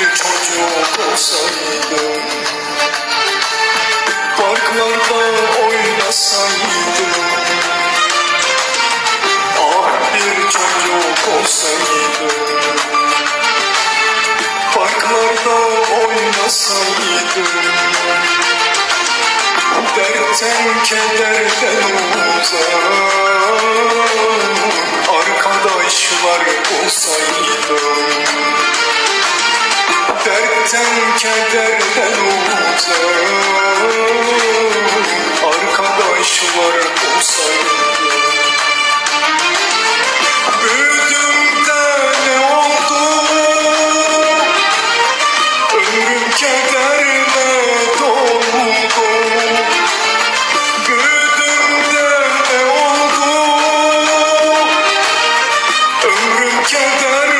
bir çocuk olsaydım Parklarda oynasaydım Ah bir çocuk olsaydım Parklarda oynasaydım Dertten kederden uzak Arkadaşlar olsaydım sen kederden uzak Arkadaşlar olsaydı Büyüdüm de ne oldu? Ömrüm kederle doldu Büyüdüm de ne oldu? Ömrüm kederle